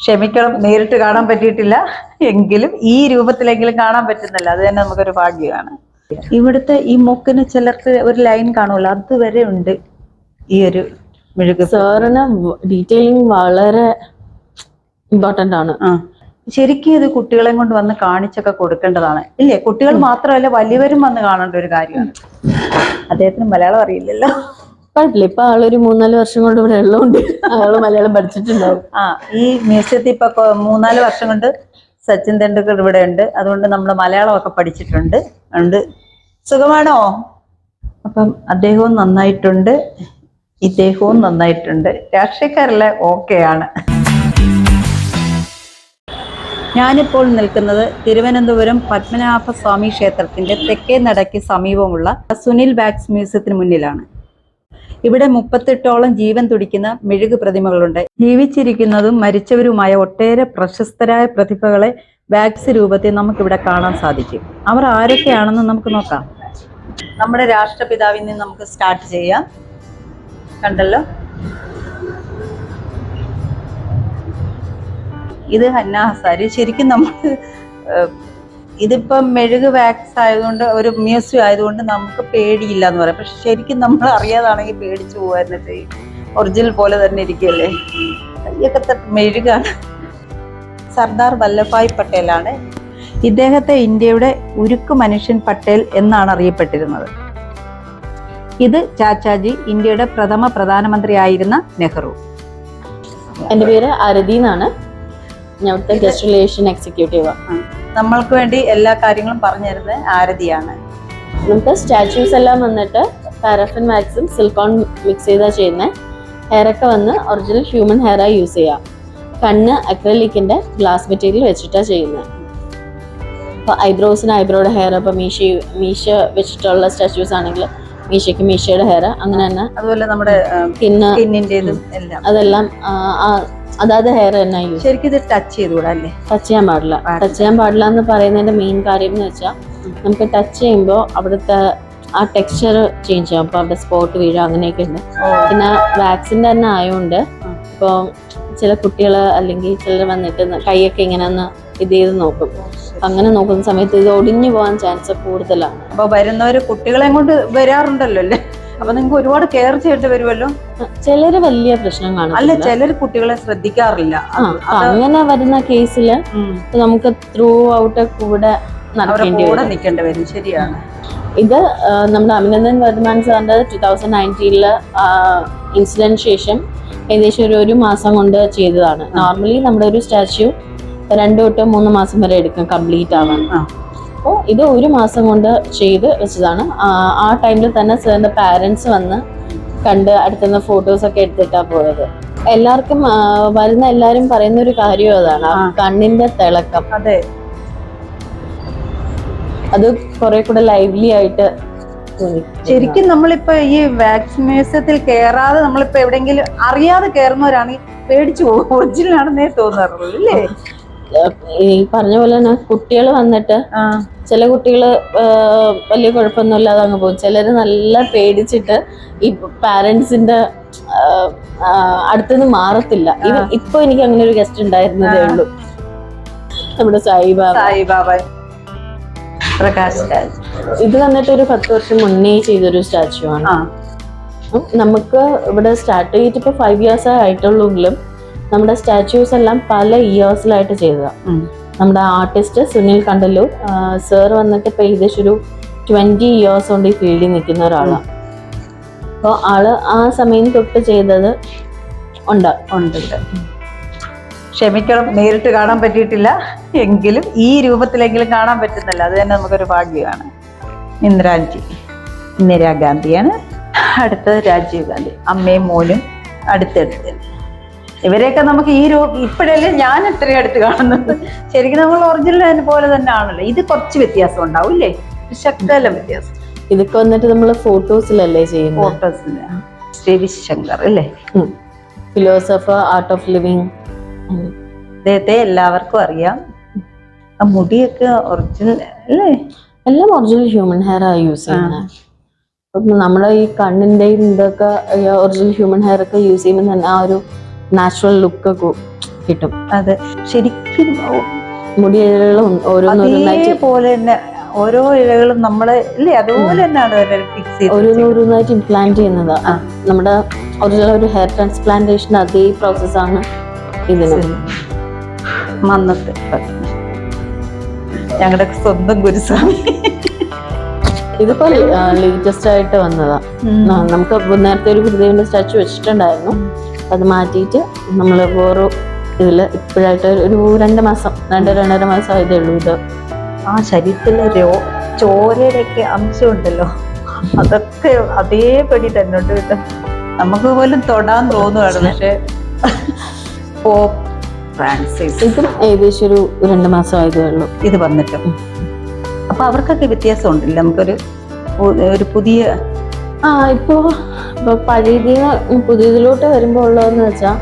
ക്ഷമിക്കണം നേരിട്ട് കാണാൻ പറ്റിയിട്ടില്ല. എങ്കിലും ഈ രൂപത്തിലെങ്കിലും കാണാൻ പറ്റുന്നില്ല. അത് തന്നെ നമുക്കൊരു ഭാഗ്യമാണ്. ഇവിടുത്തെ ഈ മൂക്കിന് ചിലർക്ക് ഒരു ലൈൻ കാണുമല്ലോ അതുവരെ ഉണ്ട് ഈ ഒരു മെഴുക് സാറിന് ഡീറ്റെയിലിംഗ് വളരെ ഇമ്പോർട്ടന്റ് ആണ്. ആ. ശരിക്കും ഇത് കുട്ടികളെ കൊണ്ട് വന്ന് കാണിച്ചൊക്കെ കൊടുക്കേണ്ടതാണ്. ഇല്ലേ? കുട്ടികൾ മാത്രമല്ല വലിയവരും വന്ന് കാണേണ്ട ഒരു കാര്യമാണ്. അദ്ദേഹത്തിന് മലയാളം അറിയില്ലല്ലോ. കുഴപ്പമില്ല ഇപ്പൊ ആളൊരു മൂന്നാൽ വർഷം കൊണ്ട് ഇവിടെ ഉള്ളതുകൊണ്ട് ആൾ മലയാളം പഠിച്ചിട്ടുണ്ടാവും. ആ ഈ മ്യൂസിയത്തിൽ ഇപ്പൊ മൂന്നാൽ വർഷം കൊണ്ട് സച്ചിൻ തെണ്ടുൽക്കർ ഇവിടെ ഉണ്ട്. അതുകൊണ്ട് നമ്മൾ മലയാളമൊക്കെ പഠിച്ചിട്ടുണ്ട്. ഉണ്ട് സുഖമാണോ? അപ്പം അദ്ദേഹവും നന്നായിട്ടുണ്ട്. ഇദ്ദേഹവും നന്നായിട്ടുണ്ട്. രാഷ്ട്രീയക്കാരല്ല? ഓക്കെയാണ് ഞാനിപ്പോൾ നിൽക്കുന്നത് തിരുവനന്തപുരം പത്മനാഭസ്വാമി ക്ഷേത്രത്തിന്റെ തെക്കേ നടയ്ക്ക് സമീപമുള്ള സുനിൽ ബാഗ്സ് മ്യൂസിയത്തിന് മുന്നിലാണ്. ഇവിടെ മുപ്പത്തെട്ടോളം ജീവൻ തുടിക്കുന്ന മെഴുകു പ്രതിമകളുണ്ട്. ജീവിച്ചിരിക്കുന്നതും മരിച്ചവരുമായ ഒട്ടേറെ പ്രശസ്തരായ പ്രതിഭകളെ വാക്സ് രൂപത്തിൽ നമുക്കിവിടെ കാണാൻ സാധിക്കും. അവർ ആരൊക്കെയാണെന്ന് നമുക്ക് നോക്കാം. നമ്മുടെ രാഷ്ട്രപിതാവിൽ നിന്ന് നമുക്ക് സ്റ്റാർട്ട് ചെയ്യാം. കണ്ടല്ലോ? ഇത് ഹന്നാ ഹസാരി. ശരിക്കും നമ്മൾ ഇതിപ്പം മെഴുക് വാക്സ് ആയതുകൊണ്ട് ഒരു മ്യൂസിയം ആയതുകൊണ്ട് നമുക്ക് പേടിയില്ല എന്ന് പറയാം. പക്ഷെ ശരിക്കും നമ്മൾ അറിയാതാണെങ്കിൽ പേടിച്ചു പോകാൻ ചെയ്യും ഒറിജിനൽ പോലെ തന്നെ ഇരിക്കുകയല്ലേ? കയ്യൊക്കെ മെഴുകാണ്. സർദാർ വല്ലഭായ് പട്ടേലാണ്. ഇദ്ദേഹത്തെ ഇന്ത്യയുടെ ഉരുക്കു മനുഷ്യൻ പട്ടേൽ എന്നാണ് അറിയപ്പെട്ടിരുന്നത്. ഇത് ചാച്ചാജി ഇന്ത്യയുടെ പ്രഥമ പ്രധാനമന്ത്രിയായിരുന്ന നെഹ്റു. എന്റെ പേര് അരതി എന്നാണ്. ഞാൻ ഗസ്റ്റ് റിലേഷൻ എക്സിക്യൂട്ടീവ് നമ്മൾക്ക് വേണ്ടി എല്ലാ കാര്യങ്ങളും പറഞ്ഞു തരുന്നത് ആരതിയാണ്. നമുക്ക് സ്റ്റാച്യൂസ് എല്ലാം വന്നിട്ട് പാരഫിൻ വാക്സും സിൽക്കോൺ മിക്സ് ചെയ്താ ചെയ്യുന്നത് ഹെയറൊക്കെ വന്ന് ഒറിജിനൽ ഹ്യൂമൻ ഹെയറായി യൂസ് ചെയ്യാം. കണ്ണ് അക്രലിക്കിന്റെ ഗ്ലാസ് മെറ്റീരിയൽ വെച്ചിട്ടാണ് ചെയ്യുന്നത് അപ്പോൾ ഐബ്രോസിന് ഐബ്രോയുടെ ഹെയർ ഇപ്പോൾ മീശ മീശ വെച്ചിട്ടുള്ള സ്റ്റാച്യൂസ് ആണെങ്കിൽ മീശയ്ക്ക് മീശയുടെ ഹെയർ അങ്ങനെ തന്നെ അതുപോലെ നമ്മുടെ അതെല്ലാം ആ, ഹെയർ തന്നെ യൂസ് ശരിക്കും ഇത് ടച്ച് ചെയ്തുകൂടാ അല്ലേ ടച്ച് ചെയ്യാൻ പാടില്ല. ടച്ച് ചെയ്യാൻ പാടില്ല എന്ന് പറയുന്നതിന്റെ മെയിൻ കാര്യം എന്ന് വെച്ചാൽ നമുക്ക് ടച്ച് ചെയ്യുമ്പോൾ അവിടുത്തെ ആ ടെക്സ്ചർ ചേഞ്ച് ചെയ്യും. അപ്പോൾ അവിടെ സ്പോട്ട് വീഴും അങ്ങനെയൊക്കെ ഉണ്ട്. പിന്നെ വാക്സിൻ തന്നെ ആയതുകൊണ്ട്. ഇപ്പോൾ ചില കുട്ടികൾ അല്ലെങ്കിൽ ചിലർ വന്നിട്ട് കൈയൊക്കെ ഇങ്ങനെ ഒന്ന് ഇത് ചെയ്ത് നോക്കും. അങ്ങനെ നോക്കുന്ന സമയത്ത് ഇത് ഒടിഞ്ഞു പോകാൻ ചാൻസ് കൂടുതലാണ്. അപ്പൊ വരുന്നവര് കുട്ടികളെ കൊണ്ട് വരാറുണ്ടല്ലോ അല്ലേ? അപ്പൊ നിങ്ങൾക്ക് ഒരുപാട് കെയർ ചെയ്തിട്ട് വരുമല്ലോ? ചിലര് വലിയ പ്രശ്നം കാണും അല്ല ചിലർ കുട്ടികളെ ശ്രദ്ധിക്കാറില്ല. അങ്ങനെ വരുന്ന കേസിൽ. നമുക്ക് ത്രൂ ഔട്ട് കൂടെ നടക്കേണ്ടി കൂടെ വരും. നിൽക്കേണ്ടി വരും. ശരിയാണ്. ഇത് നമ്മുടെ അഭിനന്ദൻ വർദ്ധമാൻ സാറിന്റെ ടു തൗസൻഡ് നയന്റീനിൽ ഇൻസിഡന്റ് ശേഷം ഏകദേശം ഒരു ഒരു മാസം കൊണ്ട് ചെയ്തതാണ്. നോർമലി നമ്മുടെ ഒരു സ്റ്റാച്യു രണ്ടു തൊട്ട് മൂന്ന് മാസം വരെ എടുക്കും കംപ്ലീറ്റ് ആവാൻ. അപ്പോൾ ഇത് ഒരു മാസം കൊണ്ട് ചെയ്ത് വെച്ചതാണ്. ആ, ടൈമിൽ തന്നെ സാറിന്റെ പാരൻസ് വന്ന് കണ്ട് അടുത്തുനിന്ന് ഫോട്ടോസൊക്കെ എടുത്തിട്ടാണ് എടുത്തിട്ടാ പോയത്. എല്ലാവർക്കും വരുന്ന എല്ലാവരും പറയുന്ന ഒരു കാര്യം അതാണ്. കണ്ണിന്റെ തിളക്കം. അതെ. അത് കുറെ കൂടെ ലൈവ്ലി ആയിട്ട് ശരിക്കും നമ്മളിപ്പോ ഈ വാക്സിൻ മ്യൂസിയത്തിൽ കയറാതെ നമ്മളിപ്പോ എവിടെയെങ്കിലും അറിയാതെ കയറുന്നവരാണെങ്കിൽ പേടിച്ചു പോകും ഒറിജിനൽ ആണെന്നേ തോന്നാറുള്ളൂ അല്ലേ ഈ പറഞ്ഞ പോലെ തന്നെ കുട്ടികൾ വന്നിട്ട് ചില കുട്ടികൾ വലിയ കുഴപ്പമൊന്നുമില്ലാതെ അങ്ങ് പോകും. ചിലര് നല്ല പേടിച്ചിട്ട് ഈ പാരന്റ്സിന്റെ അടുത്തുനിന്ന് മാറത്തില്ല. ഇവ- ഇപ്പൊ എനിക്ക് അങ്ങനെ ഒരു ഗസ്റ്റ് ഉണ്ടായിരുന്നതേ ഉള്ളൂ. നമ്മുടെ സായിബാബ. സായിബാബ. പ്രകാശ് ഇത് വന്നിട്ട് ഒരു പത്ത് വർഷം മുന്നേ ചെയ്തൊരു സ്റ്റാച്ചു ആണ്. നമുക്ക് ഇവിടെ സ്റ്റാർട്ട് ചെയ്തിട്ട് ഇപ്പൊ ഫൈവ് ഇയേഴ്സ് ആയിട്ടുള്ളൂങ്കിലും നമ്മുടെ സ്റ്റാച്യൂസ് എല്ലാം പല ഇയേഴ്സിലായിട്ട് ചെയ്തതാണ്. നമ്മുടെ ആർട്ടിസ്റ്റ് സുനിൽ കണ്ടല്ലൂർ സർ വന്നിട്ട് ഇപ്പൊ ഏകദേശം ഒരു ട്വന്റി ഇയേഴ്സ് കൊണ്ട് ഈ ഫീൽഡിൽ നിൽക്കുന്ന ഒരാളാണ് അപ്പോൾ ആൾ ആ സമയം തൊട്ട് ചെയ്തത് ഉണ്ട്. ഉണ്ട്. ഉണ്ട്. ക്ഷമിക്കണം നേരിട്ട് കാണാൻ പറ്റിയിട്ടില്ല. എങ്കിലും ഈ രൂപത്തിലെങ്കിലും കാണാൻ പറ്റുന്നില്ല. അത് തന്നെ നമുക്കൊരു ഭാഗ്യമാണ്. ഇന്ദിരാജി. ഇന്ദിരാഗാന്ധിയാണ്. അടുത്തത് രാജീവ് ഗാന്ധി. അമ്മയും മോനും അടുത്തടുത്ത് ഇവരെയൊക്കെ നമുക്ക് ഈ രൂപ ഇപ്പോഴല്ലേ ഞാൻ ഇത്രയും അടുത്ത് കാണുന്നത്. ശരിക്കും നമ്മൾ ഒറിജിനൽ പോലെ തന്നെ ആണല്ലോ. ഇത് കുറച്ച് വ്യത്യാസം ഉണ്ടാവും ഇല്ലേ? ശക്കല വ്യത്യാസം. ഇതൊക്കെ വന്നിട്ട് നമ്മൾ ഫോട്ടോസിലല്ലേ ചെയ്യുന്നത്? ഫോട്ടോസിൽ. രവിശങ്കർ അല്ലേ ഫിലോസഫർ ആർട്ട് ഓഫ് ലിവിങ് അദ്ദേഹത്തെ എല്ലാവർക്കും അറിയാം. ആ മുടിയൊക്കെ ഒറിജിനൽ അല്ലേ? എല്ലാം ഒറിജിനൽ ഹ്യൂമൻ ഹെയർ ആ യൂസ് ചെയ്യുന്നത് നമ്മളെ നമ്മുടെ ഈ കണ്ണിന്റെയും ഇതൊക്കെ ഒറിജിനൽ ഹ്യൂമൻ ഹെയർ ഒക്കെ യൂസ് ചെയ്യുമ്പോൾ തന്നെ ആ ഒരു നാച്ചുറൽ ലുക്ക് കിട്ടും. അതെ. ശരിക്കും മുടികളും ഓരോന്നും ഓരോന്നോരോന്നായിട്ട് അതേപോലെ തന്നെ ഓരോ ഇഴകളും നമ്മൾ ഇല്ലേ? അതുപോലെ തന്നെയാണ് ഫിക്സ് ഓരോന്നോരോന്നായിട്ട് ഇംപ്ലാന്റ് ചെയ്യുന്നത്. നമ്മുടെ ഒറിജിനൽ ഒരു ഹെയർ ട്രാൻസ്പ്ലാന്റേഷൻ അതേ പ്രോസസ്സാണ് ഇതിന്. മന്നത്ത്. ഞങ്ങളുടെ സ്വന്തം ഗുരുസ്വാമി. ഇതിപ്പോ ലേറ്റസ്റ്റ് ആയിട്ട് വന്നതാ. നമുക്ക് നേരത്തെ ഒരു ഗുരുദേവന്റെ സ്റ്റാച്ചു വെച്ചിട്ടുണ്ടായിരുന്നു. അത് മാറ്റിയിട്ട് നമ്മൾ വേറെ ഇതിൽ ഇപ്പോഴായിട്ട് ഒരു രണ്ട് മാസം രണ്ട് രണ്ടര മാസം ആയതേ ഉള്ളൂ ഇത്. ആ ശരീരത്തിലെ രോ ചോരയുടെയൊക്കെ അംശമുണ്ടല്ലോ. അതൊക്കെ അതേപടി തന്നെ ഉണ്ട് കേട്ടോ നമുക്ക് പോലും തൊടാൻ തോന്നുവാണ് പക്ഷേ ഓ ഫ്രാൻസിസ്. ഇതും ഏകദേശം ഒരു രണ്ട് മാസം ആയതേ ഉള്ളൂ. ഇത് വന്നിട്ട്. അപ്പൊ അവർക്കൊക്കെ വ്യത്യാസം ഉണ്ടല്ലോ നമുക്കൊരു ഒരു പുതിയ ആ ഇപ്പോ ഇപ്പൊ പഴയതിന് പുതിയതിലോട്ട് വരുമ്പോൾ ഉള്ളതെന്ന് വെച്ചാൽ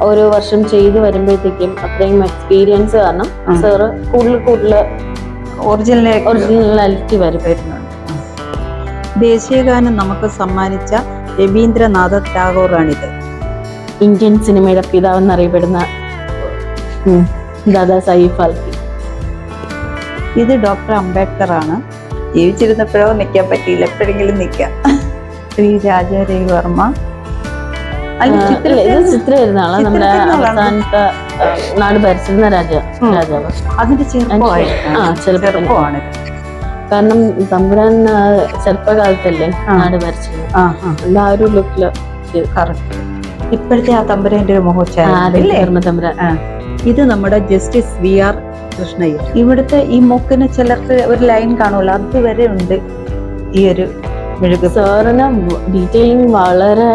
ഓരോ വർഷം ചെയ്ത് വരുമ്പോഴത്തേക്കും അത്രയും എക്സ്പീരിയൻസ് കാരണം. സാറ് കൂടുതൽ കൂടുതൽ ഒറിജിനൽ ഒറിജിനാലിറ്റി വരും. വരുന്നുണ്ട്. ദേശീയഗാനം നമുക്ക് സമ്മാനിച്ച രവീന്ദ്രനാഥ ടാഗോറാണിത്. ഇന്ത്യൻ സിനിമയുടെ പിതാവ് എന്നറിയപ്പെടുന്ന ഉം, ദാദാ സാഹിബ് ഫാൽക്കി. ഇത് ഡോക്ടർ അംബേദ്കർ ആണ് ജീവിച്ചിരുന്നപ്പോഴോ നിൽക്കാൻ പറ്റിയില്ല. എപ്പോഴെങ്കിലും നിൽക്കാം ശ്രീ രാജ രവിവർമ്മ അല്ല ആ, ചിത്രത്തിൽ ഇല്ല, ഇത് ചിത്രമായിരുന്ന ആളാ നമ്മുടെ ചിത്രത്തിലുള്ള ആളാണ്. അവസാനത്തെ ആ, നാട് ഭരിച്ചിരുന്ന രാജ രാജാവ്. അതിന്റെ കാരണം തമ്പുരാൻ ചെറുപ്പകാലത്തല്ലേ നാട് ഭരിച്ചത്. ആ ഒരു ലുക്കിൽ ഇപ്പോഴത്തെ ആ തമ്പുരാന്റെ ഒരു തമ്പുരാൻ ഇത് നമ്മുടെ ജസ്റ്റിസ് വി ആർ കൃഷ്ണയ്യർ ഇവിടുത്തെ ഈ മൂക്കിന് ചിലർക്ക് ഒരു ലൈൻ കാണുമല്ലോ അതുവരെ ഉണ്ട് ഈ ഒരു മെഴുക്. സാറിന് ഡീറ്റെയിലിംഗ് വളരെ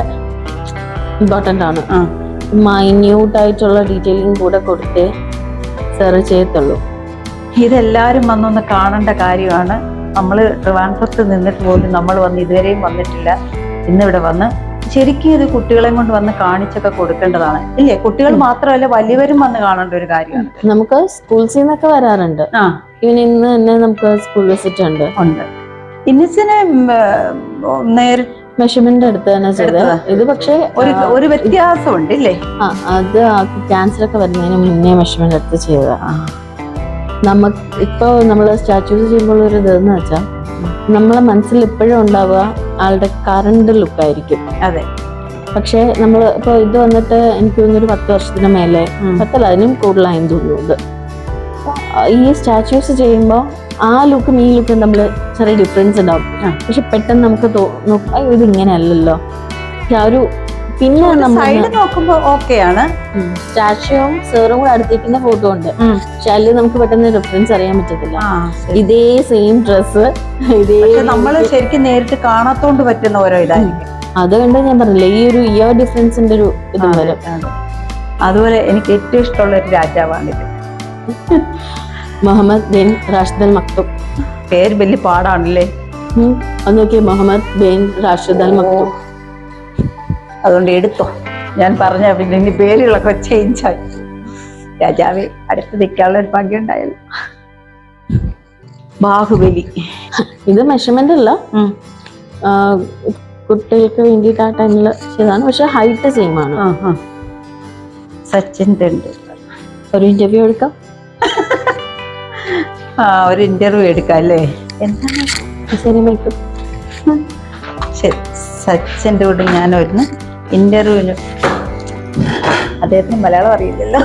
ഇമ്പോർട്ടന്റ് ആണ്. ആ. മൈന്യൂട്ട് ആയിട്ടുള്ള ഡീറ്റെയിലിംഗ് കൂടെ കൊടുത്തേ സാറ് ചെയ്യത്തുള്ളൂ. ഇതെല്ലാവരും വന്നൊന്ന് കാണേണ്ട കാര്യമാണ്. നമ്മൾ ട്രിവാൻഡ്രത്ത് നിന്നിട്ട് പോലും നമ്മൾ വന്ന് ഇതുവരെയും വന്നിട്ടില്ല. ഇന്നിവിടെ വന്ന് ശരിക്കും ഇത് കുട്ടികളെ കൊണ്ട് വന്ന് കാണിച്ചൊക്കെ കൊടുക്കേണ്ടതാണ്. ഇല്ലേ? കുട്ടികൾ മാത്രമല്ല വലിയവരും വന്ന് കാണേണ്ട ഒരു കാര്യമാണ്. നമുക്ക് സ്കൂൾസിൽ നിന്നൊക്കെ വരാറുണ്ട്. ഇന്ന് തന്നെ നമുക്ക് സ്കൂൾ വിസിറ്റ് ഉണ്ട്. ഉണ്ട്. ഇന്നിസിനെ നേരിട്ട് മെഷർമെന്റ് എടുത്ത് തന്നെ ചെയ്തത്. ഇത് പക്ഷേ ഒരു ഒരു വ്യത്യാസമുണ്ട് ഇല്ലേ? അത് ക്യാൻസർ ഒക്കെ വരുന്നതിന് മുന്നേ മെഷർമെന്റ് എടുത്ത് ചെയ്തതാ. നമുക്ക് ഇപ്പോൾ നമ്മൾ സ്റ്റാച്യൂസ് ചെയ്യുമ്പോൾ ഒരു ഇതെന്ന് വെച്ചാൽ നമ്മളെ മനസ്സിൽ ഇപ്പോഴും ഉണ്ടാവുക ആളുടെ കറണ്ട് ലുക്കായിരിക്കും അതെ. പക്ഷേ നമ്മൾ ഇപ്പോൾ ഇത് വന്നിട്ട് എനിക്ക് തോന്നുന്നൊരു പത്ത് വർഷത്തിന് മേലെ. പത്തല്ല അതിനും കൂടുതലായെന്ന് തോന്നുന്നു ഈ സ്റ്റാച്യൂസ് ചെയ്യുമ്പോൾ ആ ലുക്കും ഈ ലുക്കും നമ്മൾ ചെറിയ ഡിഫറൻസ് ഉണ്ടാവും. പക്ഷെ പെട്ടെന്ന് നമുക്ക് തോന്നും അയ്യോ ഇത് ഇങ്ങനെയല്ലല്ലോ ആ ഒരു പിന്നെ സൈഡ് നോക്കുമ്പോ ഓക്കെയാണ് സ്റ്റാച്ചുവും സേറും കൂടെ അടുത്തേക്കുന്ന ഫോട്ടോ ഉണ്ട്. പക്ഷെ അതിൽ നമുക്ക് പെട്ടെന്ന് റെഫറൻസ് അറിയാൻ പറ്റത്തില്ല. ഇതേ സെയിം ഡ്രസ് ഇതേ നമ്മൾ നമ്മൾ ശരിക്കും നേരിട്ട് കാണാത്തോണ്ട് പറ്റുന്ന ഓരോ ഇതായിരിക്കും. അത് കണ്ട് ഞാൻ പറഞ്ഞില്ല ഈ ഒരു ഇയർ ഡിഫറൻസിന്റെ ഒരു ഇത് വരും. അതുപോലെ എനിക്ക് ഏറ്റവും ഇഷ്ടമുള്ള ഒരു രാജാവാണിത് Mohammed bin Rashid Al Maktoum. പേര് വലിയ പാടാണല്ലേ. അത് നോക്കിയേ Mohammed bin Rashid Al Maktoum. അതുകൊണ്ട് എടുത്തോ. ഞാൻ പറഞ്ഞ പിന്നെ ഇനി പേരുകളൊക്കെ ചേഞ്ച് ആയി. രാജാവ് അടുത്ത് നിൽക്കാനുള്ള ഒരു ഭാഗ്യം ഭാഗ്യമുണ്ടായല്ലോ ബാഹുബലി. ഇത് മെഷർമെന്റ് അല്ല. കുട്ടികൾക്ക് വേണ്ടിയിട്ട് ആ ടൈമിൽ ചെയ്തതാണ്. പക്ഷെ ഹൈറ്റ് സെയിം ആണ്. സച്ചിൻ ടെണ്ടുൽക്കർ ഒരു ഇന്റർവ്യൂ എടുക്കാം. ആ ഒരു ഇന്റർവ്യൂ എടുക്കാം അല്ലേ? എന്താണ് ശരി. സച്ചിന്റെ കൂടെ ഞാൻ ഒരു ഇന്റർവ്യൂവിന് അദ്ദേഹത്തിന് മലയാളം അറിയില്ലല്ലോ.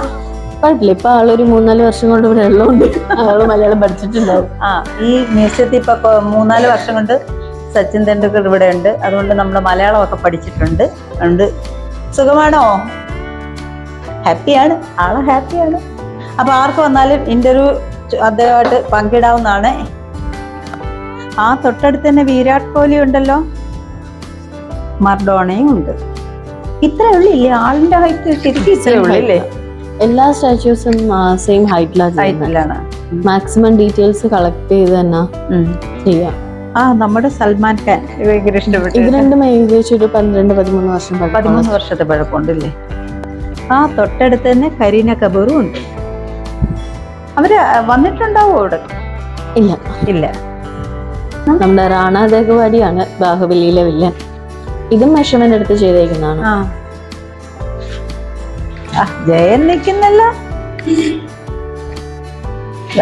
കുഴപ്പമില്ല ഇപ്പൊ ആളൊരു മൂന്നാൽ വർഷം കൊണ്ട് ഇവിടെ ഉള്ളതുകൊണ്ട് ആൾ മലയാളം പഠിച്ചിട്ടുണ്ടാവും. ആ ഈ മ്യൂസിയത്തിൽ ഇപ്പൊ മൂന്നാൽ വർഷം കൊണ്ട് സച്ചിൻ തെണ്ടുൽക്കർ ഇവിടെ ഉണ്ട്. അതുകൊണ്ട് നമ്മൾ മലയാളമൊക്കെ പഠിച്ചിട്ടുണ്ട്. ഉണ്ട് സുഖമാണോ? ഹാപ്പിയാണ്. ആൾ ഹാപ്പിയാണ്. അപ്പൊ ആർക്ക് വന്നാലും ഇന്റർവ്യൂ അദ്ദേഹമായിട്ട് പങ്കിടാവുന്നതാണ്. ആ തൊട്ടടുത്ത് തന്നെ വിരാട് കോഹ്ലി ഉണ്ടല്ലോ. മർഡോണയും ഉണ്ട്. ഇത്രേ ഉള്ളില്ലേ ആളിന്റെ ഹൈറ്റ് ശരിക്കും ഇത്ര ഉള്ളൂ ഇല്ലേ എല്ലാ സ്റ്റാച്യൂസും സെയിം ഹൈറ്റിലാണ് മാക്സിമം ഡീറ്റെയിൽസ് കളക്ട് ചെയ്ത് തന്നെ ചെയ്യാം. ആ നമ്മുടെ സൽമാൻ ഖാൻ ഭയങ്കര ഇഷ്ടപ്പെട്ടു ഇത് രണ്ടും ഏകദേശം ഒരു പന്ത്രണ്ട് പതിമൂന്ന് വർഷം പതിമൂന്ന് വർഷത്തെ പഴക്കമുണ്ടല്ലേ? ആ തൊട്ടടുത്ത് തന്നെ കരീന കപൂറും ഉണ്ട്. അവർ വന്നിട്ടുണ്ടാവോ അവിടെ? ഇല്ല. ഇല്ല. നമ്മുടെ റാണ ദേഗവാടിയാണ് ബാഹുബലിയിലെ വില്ലൻ. ഇതും മെഷർമെന്റ് എടുത്ത് ചെയ്തേക്കുന്നതാണ്. ജയൻ നിൽക്കുന്നല്ലോ.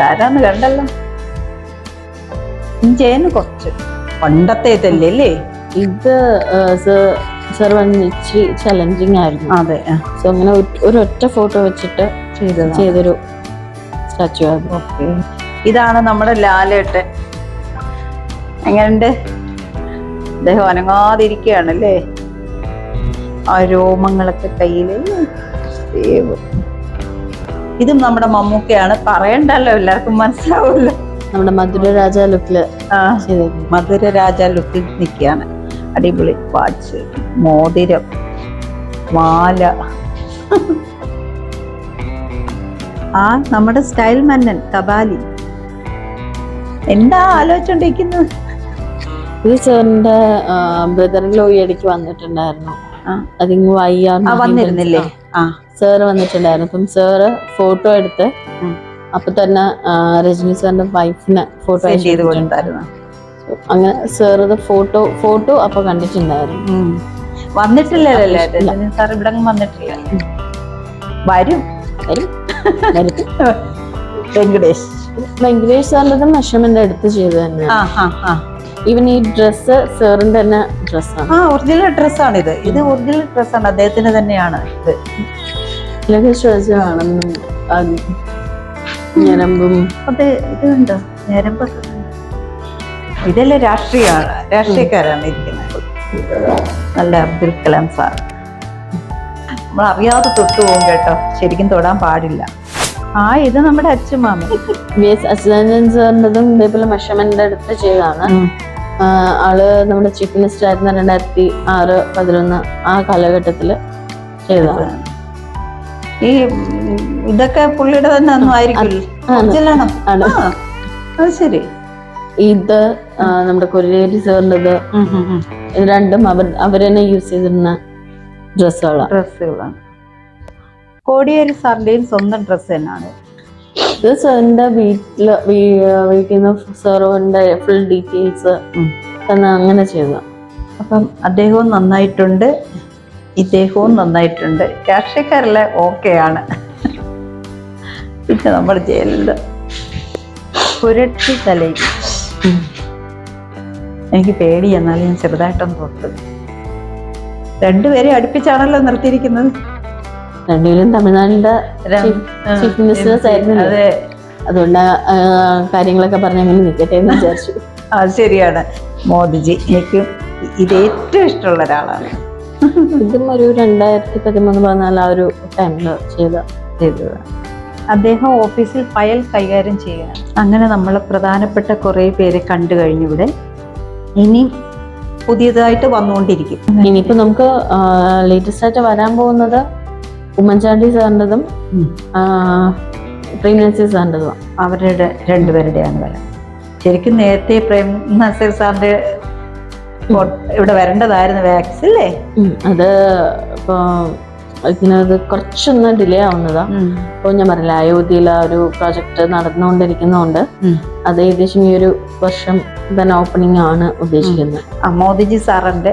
ആരാന്ന് കണ്ടല്ലോ. ജയന് കുറച്ച് പണ്ടത്തെ ഇതല്ലേ അല്ലേ? ഇത് സർ വന്ന് ഇച്ചിരി ചലഞ്ചിങ് ആയിരുന്നു. അതെ സോ അങ്ങനെ ഒറ്റ- ഒരു ഒറ്റ ഫോട്ടോ വെച്ചിട്ട് ചെയ്തൊരു സ്റ്റാച്ചു ആയിരുന്നു. ഇതാണ് നമ്മുടെ ലാലേട്ടൻ. എങ്ങനുണ്ട്? അദ്ദേഹം അനങ്ങാതിരിക്കുകയാണ് അല്ലേ ആ രോമങ്ങളൊക്കെ കയ്യിൽ ഇതും നമ്മുടെ മമ്മൂക്കയാണ്. പറയണ്ടല്ലോ എല്ലാവർക്കും മനസ്സിലാവുമല്ലോ നമ്മുടെ മധുര രാജ ലുക്കിൽ മധുര രാജ ലുക്കിൽ നിൽക്കുകയാണ്. അടിപൊളി വാച്ച് മോതിരം മാല. ആ നമ്മുടെ സ്റ്റൈൽ മന്നൻ കബാലി എന്താ ആലോചിച്ചോണ്ടിരിക്കുന്നത് ഇത് സാറിന്റെ ബ്രദറിലോ ഈ ഇടയ്ക്ക് വന്നിട്ടുണ്ടായിരുന്നു. അതിങ് അതിങ്ങ് വയ്യ ആ വന്നിരുന്നില്ലേ? ആ. സാറ് വന്നിട്ടുണ്ടായിരുന്നു. അപ്പം സാറ് ഫോട്ടോ എടുത്ത്. അപ്പൊ തന്നെ രജനി സാറിന്റെ വൈഫിനെ ഫോട്ടോ ചെയ്ത് കൊടുത്തായിരുന്നു. അങ്ങനെ സാർ ഇത് ഫോട്ടോ ഫോട്ടോ അപ്പൊ കണ്ടിട്ടുണ്ടായിരുന്നു. വന്നിട്ടില്ലല്ലേ. രജനി സാർ ഇവിടെ വന്നിട്ടില്ല. വരും. വരും. വെങ്കടേഷ്. വെങ്കടേഷ് സാറിന്റെ മെഷർമെന്റ് എടുത്ത് ചെയ്തു തന്നെ ഈവൻ ഈ ഡ്രസ്സ് സാറിന്റെ തന്നെ ഡ്രസ്സാണ് ആ ഒറിജിനൽ ഡ്രസ്സാണ് ഇത് ഇത് ഒറിജിനൽ ഡ്രസ്സാണ് അദ്ദേഹത്തിന് തന്നെയാണ് ഇത്. ഇതിലൊക്കെ ശ്രദ്ധിച്ചാണ് ഞരമ്പും. അത് ഇത് കണ്ടോ? ഞരമ്പൊക്കെ? ഇതെല്ലാം രാഷ്ട്രീയമാണ്. രാഷ്ട്രീയക്കാരാണ് ഇരിക്കുന്നത്. നല്ല അബ്ദുൽ കലാം സാർ. നമ്മൾ അറിയാതെ തൊട്ടു പോകും കേട്ടോ. ശരിക്കും തൊടാൻ പാടില്ല. ആ ഇത് നമ്മുടെ അച്ഛമാമ വി എസ് അച്യുതാനന്ദൻ സാറിന്റെതും ഇതേപോലെ മെഷർമെന്റ് എടുത്ത് ചെയ്തതാണ്. ആൾ നമ്മുടെ ചീഫ് മിനിസ്റ്റർ ആയിരുന്ന രണ്ടായിരത്തി ആറ് പതിനൊന്ന് ആ കാലഘട്ടത്തിൽ ചെയ്തതാണ്. ഈ ഇതൊക്കെ പുള്ളിയുടെ തന്നെ ഒന്നും ആയിരിക്കില്ല. അത് ശരി. ഇത് നമ്മുടെ കൊരിയേരി സാറിന്റെത്. ഇത് രണ്ടും അവർ അവർ തന്നെ യൂസ് ചെയ്തിരുന്ന ഡ്രസ്സുകളാണ്. ഡ്രസ്സുകളാണ്. കോടിയേരി സാറിന്റെയും സ്വന്തം ഡ്രസ്സ് തന്നെയാണ്. ഇത് സാറിന്റെ വീട്ടിൽ വീട്ടിൽ നിന്ന് സാറിന്റെ ഫുൾ ഡീറ്റെയിൽസ്. അങ്ങനെ ചെയ്ത അപ്പം അദ്ദേഹവും നന്നായിട്ടുണ്ട്. ഇദ്ദേഹവും നന്നായിട്ടുണ്ട്. രാഷ്ട്രീയക്കാരെല്ലാം ആണ് പിന്നെ നമ്മൾ ജയിലിൽ പുരട്ടി തലയിൽ. എനിക്ക് പേടി എന്നാലും ഞാൻ ചെറുതായിട്ടൊന്ന് പുറത്ത് രണ്ടുപേരെ അടുപ്പിച്ചാണല്ലോ നിർത്തിയിരിക്കുന്നത്. രണ്ടുപേരും തമിഴ്നാടിന്റെ ചീഫ് മിനിസ്റ്റേഴ്സ് ആയിരുന്നു അതെ. അതുകൊണ്ട് ആ, കാര്യങ്ങളൊക്കെ പറഞ്ഞ് അങ്ങനെ നിൽക്കട്ടെ എന്ന് വിചാരിച്ചു. അത് ശരിയാണ്. മോദിജി എനിക്ക് ഇത് ഏറ്റവും ഇഷ്ടമുള്ള ഒരാളാണ്. ഇതും ഒരു രണ്ടായിരത്തി പതിമൂന്ന് പതിനാല് ആ ഒരു ടൈമിൽ ചെയ്ത ചെയ്തത്. അദ്ദേഹം ഓഫീസിൽ ഫയൽ കൈകാര്യം ചെയ്യുകയാണ്. അങ്ങനെ നമ്മൾ പ്രധാനപ്പെട്ട കുറേ പേരെ കണ്ടു കഴിഞ്ഞു ഇവിടെ ഇനി പുതിയതായിട്ട് വന്നുകൊണ്ടിരിക്കും. ഇനിയിപ്പോൾ നമുക്ക് ലേറ്റസ്റ്റ് ആയിട്ട് വരാൻ പോകുന്നത് ഉമ്മൻചാണ്ടി സാറിന്റെതും. പ്രീമിയൻസി സാറിന്റെതും അവരുടെ രണ്ടുപേരുടെയാണ് വരാം. ശരിക്കും നേരത്തെ പ്രേം നസീർ സാറിന്റെ ഇവിടെ വരേണ്ടതായിരുന്നു വാക്സ് അല്ലേ? അത് ഇപ്പോ ഇതിനത് കുറച്ചൊന്ന് ഡിലേ ആവുന്നതാ. ഇപ്പോൾ ഞാൻ പറഞ്ഞില്ല അയോധ്യയിൽ ആ ഒരു പ്രോജക്റ്റ് നടന്നുകൊണ്ടിരിക്കുന്നതുകൊണ്ട്. അത് ഏകദേശം ഈ ഒരു വർഷം തന്നെ ഓപ്പണിംഗ് ആണ് ഉദ്ദേശിക്കുന്നത്. മോദിജി സാറിന്റെ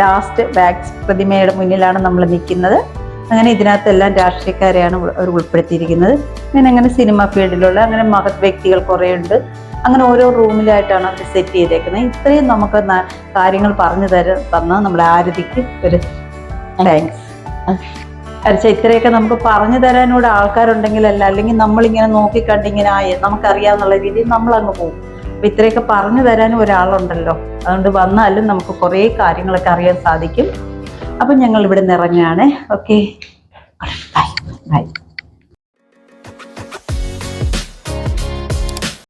ലാസ്റ്റ് വാക്സ് പ്രതിമയുടെ മുന്നിലാണ് നമ്മൾ നിൽക്കുന്നത്. അങ്ങനെ ഇതിനകത്തെല്ലാം രാഷ്ട്രീയക്കാരെയാണ് അവർ ഉൾപ്പെടുത്തിയിരിക്കുന്നത്. അങ്ങനെ അങ്ങനെ സിനിമ ഫീൽഡിലുള്ള അങ്ങനെ മഹത് വ്യക്തികൾ കുറേ ഉണ്ട് അങ്ങനെ ഓരോ റൂമിലായിട്ടാണ് അവർ സെറ്റ് ചെയ്തേക്കുന്നത്. ഇത്രയും നമുക്ക് കാര്യങ്ങൾ പറഞ്ഞു തര തന്ന നമ്മുടെ ആരതിക്ക് ഒരു താങ്ക്സ് അരച്ച ഇത്രയൊക്കെ നമുക്ക് പറഞ്ഞു തരാനൂടെ ആൾക്കാരുണ്ടെങ്കിലല്ല അല്ലെങ്കിൽ നമ്മളിങ്ങനെ നോക്കിക്കണ്ടിങ്ങനെ ആയി നമുക്കറിയാന്നുള്ള രീതിയിൽ നമ്മളങ്ങ് പോകും. അപ്പൊ ഇത്രയൊക്കെ പറഞ്ഞു തരാനും ഒരാളുണ്ടല്ലോ. അതുകൊണ്ട് വന്നാലും നമുക്ക് കുറേ കാര്യങ്ങളൊക്കെ അറിയാൻ സാധിക്കും. അപ്പം ഞങ്ങൾ ഇവിടെ നിന്ന് ഇറങ്ങുകയാണ് ഓക്കെ ബൈ ബൈ